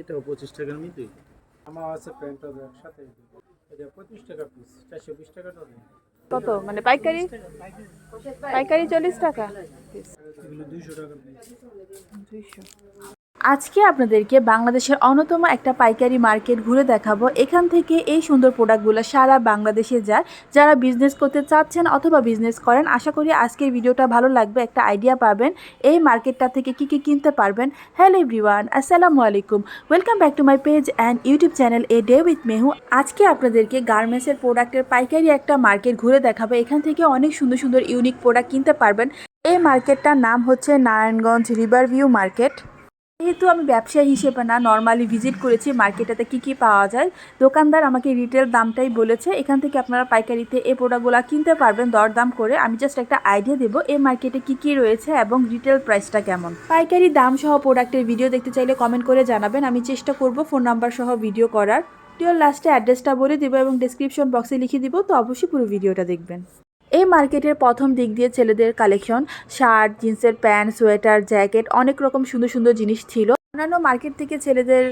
এটাও পঁচিশ টাকার মধ্যে আমার আছে প্যান্টটা একসাথে। এটা পঁচিশ টাকা পিস চারশো বিশ টাকা কত? মানে পাইকারি? পাইকারি চল্লিশ টাকা। দুইশো টাকা পিস দুইশো। আজকে আপনাদেরকে বাংলাদেশের অন্যতম একটা পাইকারি মার্কেট ঘুরে দেখাবো। এখান থেকে এই সুন্দর প্রোডাক্টগুলো সারা বাংলাদেশে যায় যারা বিজনেস করতে চাচ্ছেন অথবা বিজনেস করেন, আশা করি আজকের ভিডিওটা ভালো লাগবে, একটা আইডিয়া পাবেন, এই মার্কেটটা থেকে কি কি কিনতে পারবেন। হ্যালো এভরিওয়ান আসসালামু আলাইকুম। Welcome back to my page and YouTube channel a day with Mehu আজকে আপনাদেরকে গার্মেন্টসের প্রোডাক্টের পাইকারি একটা মার্কেট ঘুরে দেখাবো। এখান থেকে অনেক সুন্দর সুন্দর ইউনিক প্রোডাক্ট কিনতে পারবেন। এই মার্কেটটার নাম হচ্ছে নারায়ণগঞ্জ রিভার ভিউ মার্কেট যেহেতু আমি ব্যবসায়ী হিসেবে না নর্মালি ভিজিট করেছি মার্কেটাতে কি কি পাওয়া যায়। দোকানদার আমাকে রিটেল দামটাই বলেছে, এখান থেকে আপনারা পাইকারিতে এই প্রোডাক্টগুলো কিনতে পারবেন দরদাম করে। আমি জাস্ট একটা আইডিয়া দেবো, এই মার্কেটে কি কি রয়েছে এবং রিটেল প্রাইসটা কেমন। পাইকারি দাম সহ প্রোডাক্টের ভিডিও দেখতে চাইলে কমেন্ট করে জানাবেন, আমি চেষ্টা করব ফোন নাম্বার সহ ভিডিও করার। ভিডিওর লাস্টে অ্যাড্রেসটা বলে দেবো এবং ডিসক্রিপশন বক্সে লিখে দিব, তো অবশ্যই পুরো ভিডিওটা দেখবেন। এই মার্কেটের প্রথম দিক দিয়ে ছেলেদের কালেকশন, শার্ট, জিন্সের প্যান্ট, সোয়েটার, জ্যাকেট, অনেক রকম সুন্দর সুন্দর জিনিস ছিল। অন্যান্য মার্কেট থেকে ছেলেদের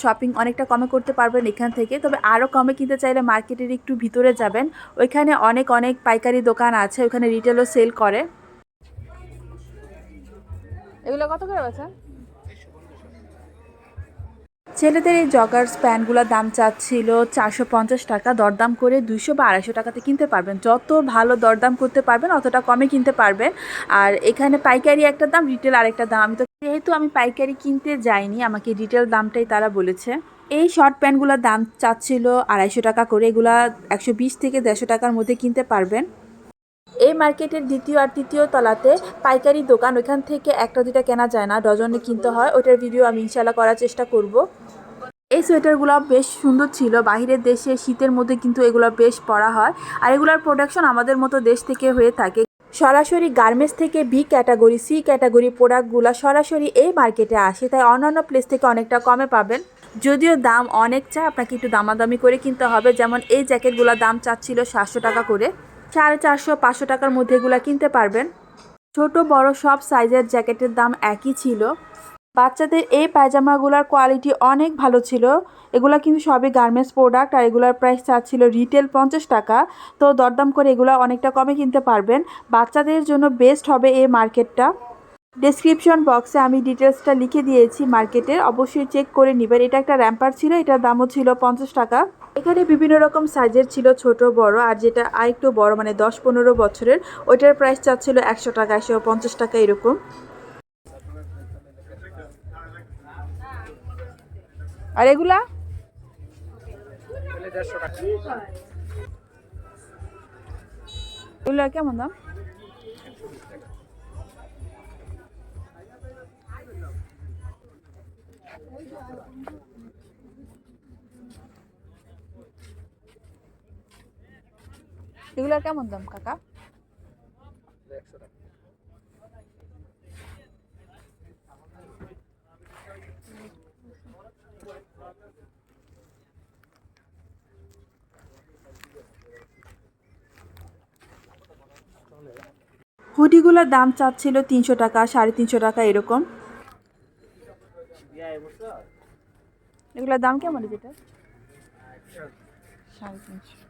শপিং অনেকটা কমে করতে পারবেন এখান থেকে, তবে আরও কমে কিনতে চাইলে মার্কেটের একটু ভিতরে যাবেন। ওইখানে অনেক অনেক পাইকারি দোকান আছে, ওইখানে রিটেলও সেল করে। এগুলো কত করে বেচা ছেলেদের এই জগার্স প্যান্টগুলোর দাম চাচ্ছিল চারশো পঞ্চাশ টাকা। দরদাম করে দুইশো বা আড়াইশো টাকাতে কিনতে পারবেন। যত ভালো দরদাম করতে পারবেন, অতটা কমে কিনতে পারবেন। আর এখানে পাইকারি একটা দাম রিটেল আরেকটা দাম। আমি তো যেহেতু আমি পাইকারি কিনতে যাইনি, আমাকে রিটেল দামটাই তারা বলেছে। এই শর্ট প্যান্টগুলোর দাম চাচ্ছিল আড়াইশো টাকা করে। এগুলা একশো বিশ থেকে দেড়শো টাকার মধ্যে কিনতে পারবেন। এই মার্কেটের দ্বিতীয় আর তৃতীয় তলাতে পাইকারি দোকান, ওইখান থেকে একটা দুইটা কেনা যায় না, ডজনে কিনতে হয় ওটার ভিডিও আমি ইনশাল্লাহ করার চেষ্টা করব। এই সোয়েটারগুলো বেশ সুন্দর ছিল, বাহিরের দেশে শীতের মধ্যে কিন্তু এগুলো বেশ পরা হয়, আর এগুলোর প্রোডাকশন আমাদের মতো দেশ থেকে হয়ে থাকে। সরাসরি গার্মেন্টস থেকে বি ক্যাটাগরি সি ক্যাটাগরি প্রোডাক্টগুলো সরাসরি এই মার্কেটে আসে, তাই অন্যান্য প্লেস থেকে অনেকটা কমে পাবেন। যদিও দাম অনেক চাই আপনাকে একটু দামাদামি করে কিনতে হবে, যেমন এই জ্যাকেটগুলোর দাম চাচ্ছিল সাতশো টাকা করে। সাড়ে চারশো পাঁচশো টাকার মধ্যে এগুলো কিনতে পারবেন। ছোট, বড় সব সাইজের জ্যাকেটের দাম একই ছিল। বাচ্চাদের এই পায়জামাগুলোর কোয়ালিটি অনেক ভালো ছিল। এগুলো কিন্তু সবই গার্মেন্টস প্রোডাক্ট আর এগুলোর প্রাইস চাচ্ছিল রিটেল পঞ্চাশ টাকা। তো দরদাম করে এগুলো অনেকটা কমে কিনতে পারবেন। বাচ্চাদের জন্য বেস্ট হবে এই মার্কেটটা। ডেসক্রিপশন বক্সে আমি ডিটেলসটা লিখে দিয়েছি মার্কেটের। অবশ্যই চেক করে নেবেন। এটা একটা র্যাম্পার ছিল, এটার দামও ছিল পঞ্চাশ টাকা। এখানে বিভিন্ন রকম সাইজের ছিল ছোট, বড়, আর যেটা আরেকটু বড় মানে দশ পনেরো বছরের, ওইটার প্রাইস চাচ্ছিল একশো টাকা, একশো পঞ্চাশ টাকা এরকম। আর এগুলা? এগুলা কেমন দাম? এগুলোর কেমন দাম কাকা? হুডিগুলোর দাম চাচ্ছিল তিনশো টাকা সাড়ে তিনশো টাকা এরকম। এগুলোর দাম কেমন যেটা? সাড়ে তিনশো।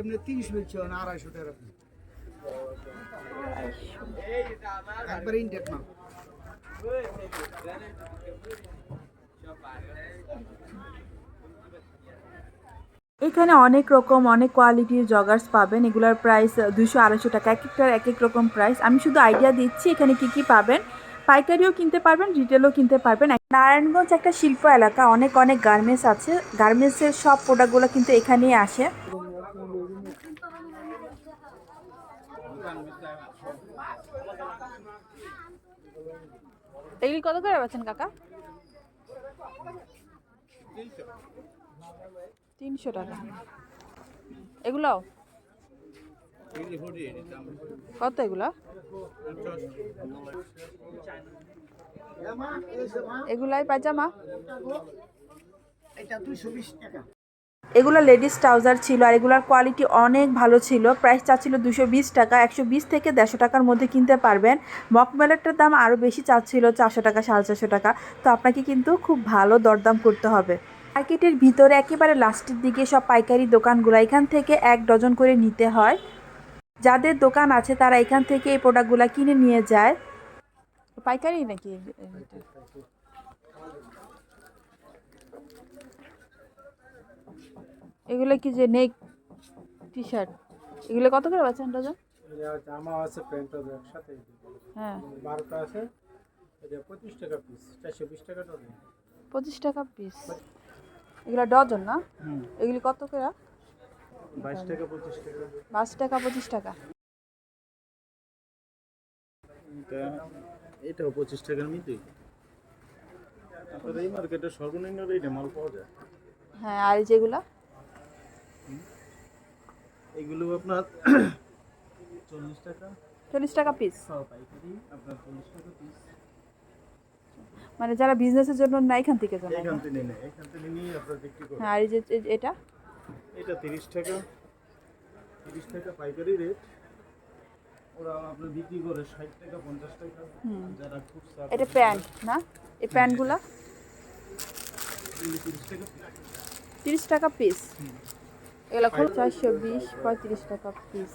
এমনি তিরিশ বলছে আড়াইশো টাকা। একবার এখানে অনেক রকম, অনেক কোয়ালিটির জগার্স পাবেন। এগুলোর প্রাইস দুশো আড়াইশো টাকা, এক একটার এক এক রকম প্রাইস আমি শুধু আইডিয়া দিচ্ছি, এখানে কি কি পাবেন। পাইকারিও কিনতে পারবেন রিটেলও কিনতে পারবেন। নারায়ণগঞ্জ একটা শিল্প এলাকা, অনেক অনেক গার্মেন্টস আছে। গার্মেন্টসের সব প্রোডাক্টগুলো কিন্তু এখানেই আসে। এগুলি কত করে পাচ্ছেন কাকা? তিনশো টাকা। এগুলো? কত এগুলো? এগুলাই পায়জামা। এটা দুইশো বিশ টাকা। এগুলো লেডিস ট্রাউজার ছিল আর এগুলোর কোয়ালিটি অনেক ভালো ছিল। প্রাইস চাচ্ছিল দুশো বিশ টাকা, একশো বিশ থেকে দেড়শো টাকার মধ্যে কিনতে পারবেন। মকমেলেরটার দাম আরও বেশি চাচ্ছিল, চারশো টাকা, সাড়ে চারশো টাকা। তো আপনাকে কিন্তু খুব ভালো দরদাম করতে হবে। মার্কেটের ভিতরে একেবারে লাস্টের দিকে সব পাইকারি দোকানগুলো, এখান থেকে এক ডজন করে নিতে হয়। যাদের দোকান আছে তারা এখান থেকে এই প্রোডাক্টগুলো কিনে নিয়ে যায়। পাইকারি নাকি? এগুলো কি যে নেক টি শার্ট এগুলো কত করে ডজন এটা জামা আছে প্যান্ট আছে একসাথে হ্যাঁ। বারোটা আছে এটা পঁচিশ টাকা পিস চারশো বিশ টাকা ডজন পঁচিশ টাকা পিস এগুলো ডজন না? এগুলি কত করে? বাইশ টাকা পঁচিশ টাকা। পাঁচ টাকা পঁচিশ টাকা। এটা এটাও পঁচিশ টাকার মধ্যে আপনার এই মার্কেটে সর্বনিম্ন রেটে মাল পাওয়া যায়। হ্যাঁ আর এই যেগুলা? এগুলো আপনার চল্লিশ টাকা। চল্লিশ টাকা পিস পাইকারি আপনার চল্লিশ টাকা পিস মানে যারা বিজনেসের জন্য না এখান থেকে জানা এখান থেকে নেই এখান থেকে নিয়ে আপনার বিক্রি করেন হ্যাঁ আর এই যে এটা? এটা তিরিশ টাকা। তিরিশ টাকা পাইকারি রেট ওরা আপনার বিক্রি করে ষাট টাকা পঞ্চাশ টাকা। যারা খুব এটা প্যান্ট না? এই প্যান্টগুলা? তিরিশ টাকা তিরিশ টাকা পিস এগুলো চারশো বিশ পঁয়ত্রিশ টাকা পিস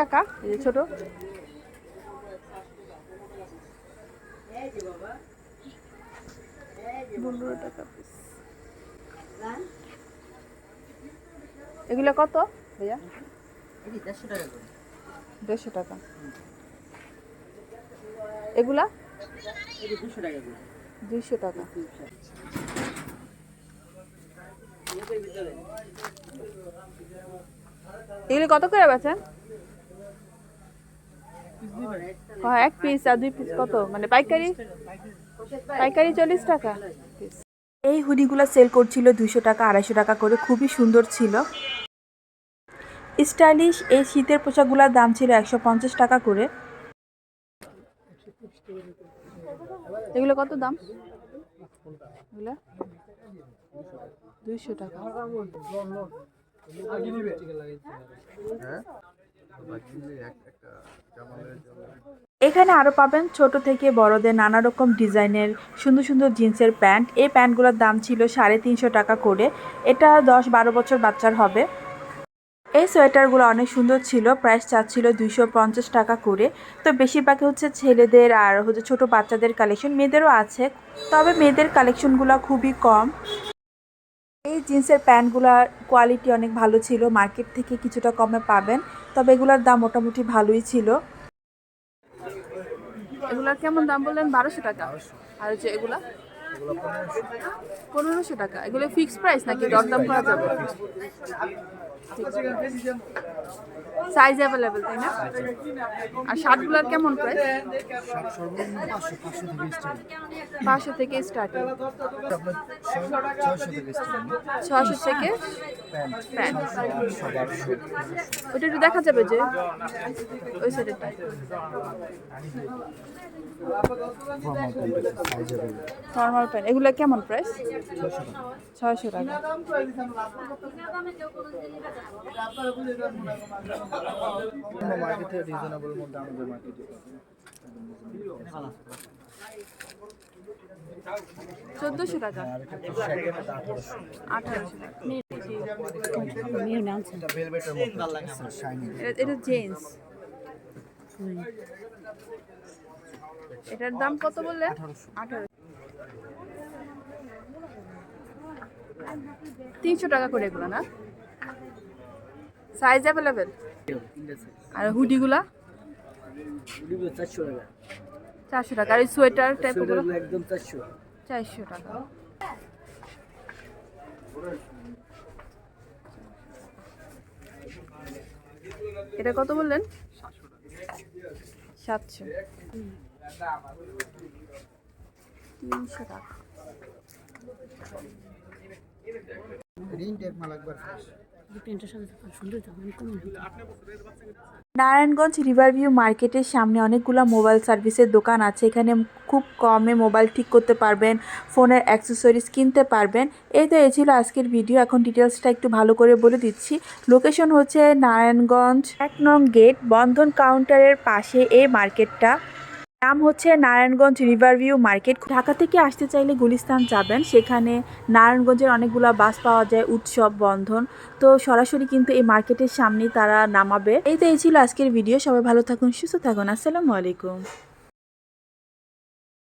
কাকা ছোট। পনেরো টাকা পিস এগুলো কত ভাইয়া? এগুলা? দুইশো টাকা। এগুলি কত করে বেচেন? হ্যাঁ এক পিস আর দুই পিস কত? মানে পাইকারি? পাইকারি চল্লিশ টাকা। এই হুডিগুলো সেল করছিল দুশো টাকা, আড়াইশো টাকা করে, খুবই সুন্দর ছিল। স্টাইলিশ এই শীতের পোশাকগুলোর দাম ছিল একশো পঞ্চাশ টাকা করে। এগুলো কত দাম? এগুলো? দুইশো টাকা। এখানে আরও পাবেন ছোট থেকে বড়দের নানা রকম ডিজাইনের সুন্দর সুন্দর জিন্সের প্যান্ট। এই প্যান্টগুলোর দাম ছিল সাড়ে তিনশো টাকা করে। এটা দশ বারো বছর বাচ্চার হবে। এই সোয়েটারগুলো অনেক সুন্দর ছিল, প্রাইস চাচ্ছিল দুইশো পঞ্চাশ টাকা করে। তো বেশিরভাগই হচ্ছে ছেলেদের আর হচ্ছে ছোট বাচ্চাদের কালেকশন মেয়েদেরও আছে। তবে মেয়েদের কালেকশনগুলো খুবই কম। এই জিন্সের প্যান্টগুলোর কোয়ালিটি অনেক ভালো ছিল মার্কেট থেকে কিছুটা কমে পাবেন, তবে এগুলোর দাম মোটামুটি ভালোই ছিল। এগুলোর কেমন দাম বললেন? বারোশো টাকা। আর হচ্ছে এগুলা? পনেরোশো টাকা। এগুলো ফিক্সড প্রাইস নাকি? দরদাম করা যাবে? সাইজ অ্যাভেলেবেল তাই না? আর শার্টগুলোর কেমন প্রাইস পাঁচশো থেকে স্টার্টিং ছশো থেকে প্যান্ট ওটা একটু দেখা যাবে যে ওই সাইডেরটা নর্মাল প্যান্ট এগুলো কেমন প্রাইস ছয়শো টাকা। মার্কেটে রিজনেবল মধ্যে আমাদের মার্কেটে চোদ্দোশো টাকা। আঠারোশো। এটা জেন্স এটার দাম কত বললে? তিনশো টাকা করে এগুলো না? সাইজ অ্যাভেলেবেল আর হুডিগুলা চারশো টাকা। টাকা আর এই সোয়েটার টাইপগুলো একদম চারশো চারশো টাকা। এটা কত বললেন? সাতশো। তিনশো টাকা। নারায়ণগঞ্জ রিভারভিউ মার্কেটের সামনে অনেকগুলো মোবাইল সার্ভিসের দোকান আছে। এখানে খুব কমে মোবাইল ঠিক করতে পারবেন, ফোনের অ্যাক্সেসরিজ কিনতে পারবেন। এই তো, এই ছিল আজকের ভিডিও। এখন ডিটেলসটা একটু ভালো করে বলে দিচ্ছি। লোকেশন হচ্ছে নারায়ণগঞ্জ এক নং গেট, বন্ধন কাউন্টারের পাশে এই মার্কেটটা। নাম হচ্ছে নারায়ণগঞ্জ রিভারভিউ মার্কেট। ঢাকা থেকে আসতে চাইলে গুলিস্তান যাবেন। সেখানে নারায়ণগঞ্জের অনেকগুলো বাস পাওয়া যায়, উৎসব, বন্ধন। তো সরাসরি কিন্তু এই মার্কেটের সামনে তারা নামাবে। এই তো এই ছিল আজকের ভিডিও। সবাই ভালো থাকুন, সুস্থ থাকুন। আসসালামু আলাইকুম।